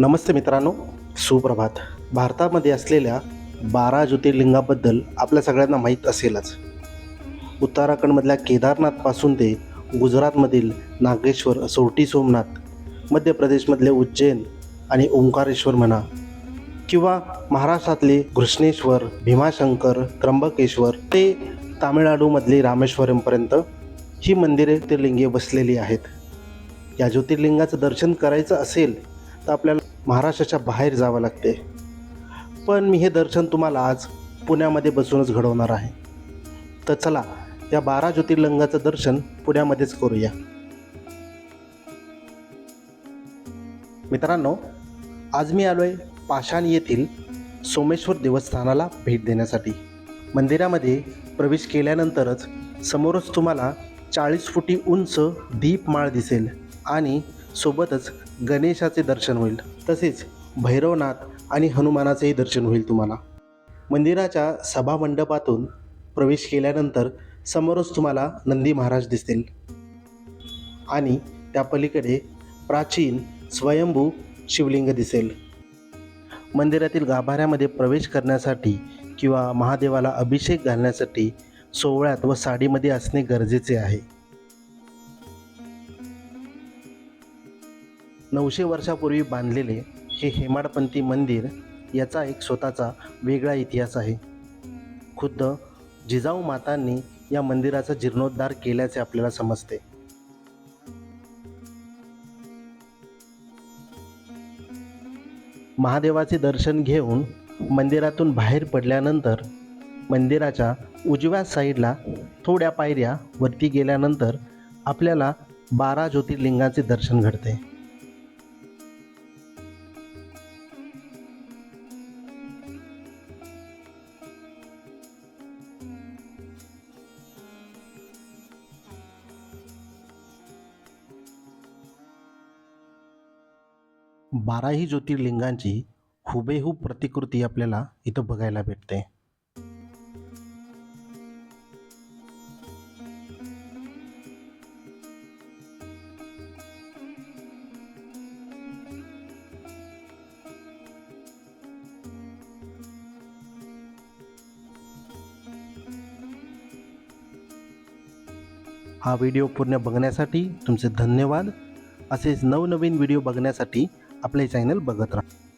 नमस्ते मित्रांनो सुप्रभात. भारतामध्ये असलेल्या बारा ज्योतिर्लिंगाबद्दल आपल्या सगळ्यांना माहीत असेलच. उत्तराखंडमधल्या केदारनाथपासून ते गुजरातमधील नागेश्वर सोरटी सोमनाथ मध्य प्रदेशमधले उज्जैन आणि ओंकारेश्वर म्हणा किंवा महाराष्ट्रातले घृष्णेश्वर भीमाशंकर त्र्यंबकेश्वर ते तामिळनाडूमधली रामेश्वरमपर्यंत ही मंदिरे ज्योतिर्लिंगे बसलेली आहेत. या ज्योतिर्लिंगाचं दर्शन करायचं असेल तर आपल्याला महाराष्ट्राच्या बाहेर जावं लागते. पण मी हे दर्शन तुम्हाला आज पुण्यामध्ये बसूनच घडवणार आहे. तर चला या बारा ज्योतिर्लिंगाचं दर्शन पुण्यामध्येच करूया. मित्रांनो आज मी आलो आहे पाषाण येथील सोमेश्वर देवस्थानाला भेट देण्यासाठी. मंदिरामध्ये प्रवेश केल्यानंतरच समोरच तुम्हाला चाळीस फुटी उंच दीपमाळ दिसेल आणि सोबतच गणेशाचे दर्शन होईल. तसेच भैरवनाथ आणि हनुमानाचेही दर्शन होईल तुम्हाला. मंदिराच्या सभामंडपातून प्रवेश केल्यानंतर समोरच तुम्हाला नंदी महाराज दिसतील. आणि त्या पलीकडे प्राचीन स्वयंभू शिवलिंग दिसेल. मंदिरातील गाभाऱ्यामध्ये प्रवेश करण्यासाठी किंवा महादेवाला अभिषेक घालण्यासाठी सोहळ्यात व साडीमध्ये असणे गरजेचे आहे. नऊशे वर्षापूर्वी बांधलेले हे हेमाडपंथी मंदिर याचा एक स्वतःचा वेगळा इतिहास आहे. खुद्द जिजाऊ मातांनी या मंदिराचा जीर्णोद्धार केल्याचे आपल्याला समजते. महादेवाचे दर्शन घेऊन मंदिरातून बाहेर पडल्यानंतर मंदिराच्या उजव्या साईडला थोड्या पायऱ्या वरती गेल्यानंतर आपल्याला बारा ज्योतिर्लिंगाचे दर्शन घडते. बाराही ज्योतिर्लिंगांची हुबेहूब प्रतिकृती आपल्याला इथं बघायला भेटते. हा व्हिडिओ पूर्ण बघण्यासाठी तुमचे धन्यवाद. असेच नवनवीन व्हिडिओ बघण्यासाठी आपले चॅनल बघत राहा.